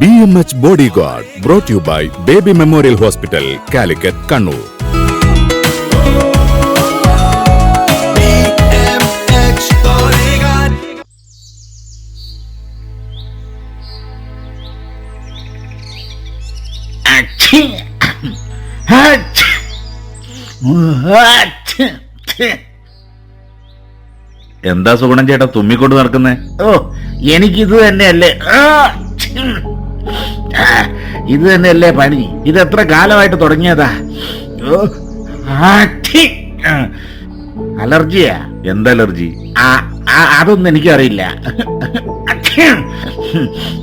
B M H body guard brought you by baby memorial hospital Calicut Kannur. എന്താ സുഗുണൻ ചേട്ടാ തുമ്മിക്കൊണ്ട് നടക്കുന്നേ? ഓ എനിക്കിത് തന്നെയല്ലേ. ഇത് തന്നെയല്ലേ പണി. ഇത് എത്ര കാലമായിട്ട് തുടങ്ങിയതാ? അലർജിയാ? എന്തലർജി? അതൊന്നും എനിക്കറിയില്ല.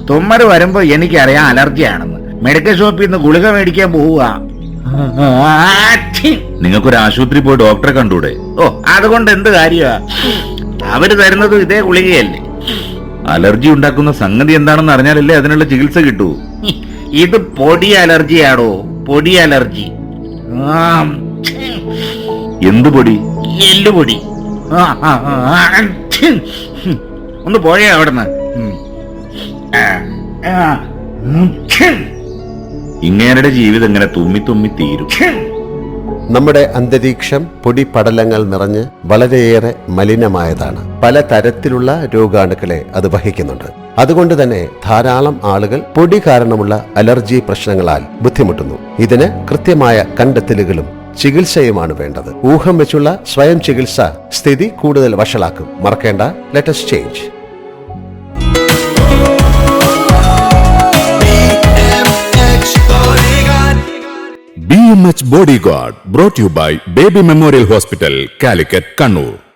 തുമ്മർ വരുമ്പോ എനിക്കറിയാം അലർജിയാണെന്ന്. മെഡിക്കൽ ഷോപ്പിൽ നിന്ന് ഗുളിക മേടിക്കാൻ പോവുക. നിങ്ങൾക്കൊരു ആശുപത്രി പോയി ഡോക്ടറെ കണ്ടൂടെ? ഓ അതുകൊണ്ട് എന്ത് കാര്യമാ അവർ തരുന്നത് ഇതേ ഗുളികയല്ലേ? അലർജി ഉണ്ടാക്കുന്ന സംഗതി എന്താണെന്ന് അറിഞ്ഞാലല്ലേ അതിനുള്ള ചികിത്സ കിട്ടൂ. ഇത് പൊടി അലർജിയാണോ പൊടി അലർജി. എന്ത് പൊടി? എല്ലുപൊടി. ഒന്ന് പോയേ അവിടുന്ന്. ഇങ്ങേരുടെ ജീവിതം ഇങ്ങനെ തുമ്മി തുമ്മി തീരും. നമ്മുടെ അന്തരീക്ഷം പൊടിപടലങ്ങൾ നിറഞ്ഞ് വളരെയേറെ മലിനമായതാണ്. പല തരത്തിലുള്ള രോഗാണുക്കളെ അത് വഹിക്കുന്നുണ്ട്. അതുകൊണ്ട് തന്നെ ധാരാളം ആളുകൾ പൊടി കാരണമുള്ള അലർജി പ്രശ്നങ്ങളാൽ ബുദ്ധിമുട്ടുന്നു. ഇതിന് കൃത്യമായ കണ്ടെത്തലുകളും ചികിത്സയുമാണ് വേണ്ടത്. ഊഹം വെച്ചുള്ള സ്വയം ചികിത്സ സ്ഥിതി കൂടുതൽ വഷളാക്കും. മറക്കേണ്ട. Let's change. B M H body guard brought you by baby memorial hospital Calicut Kannur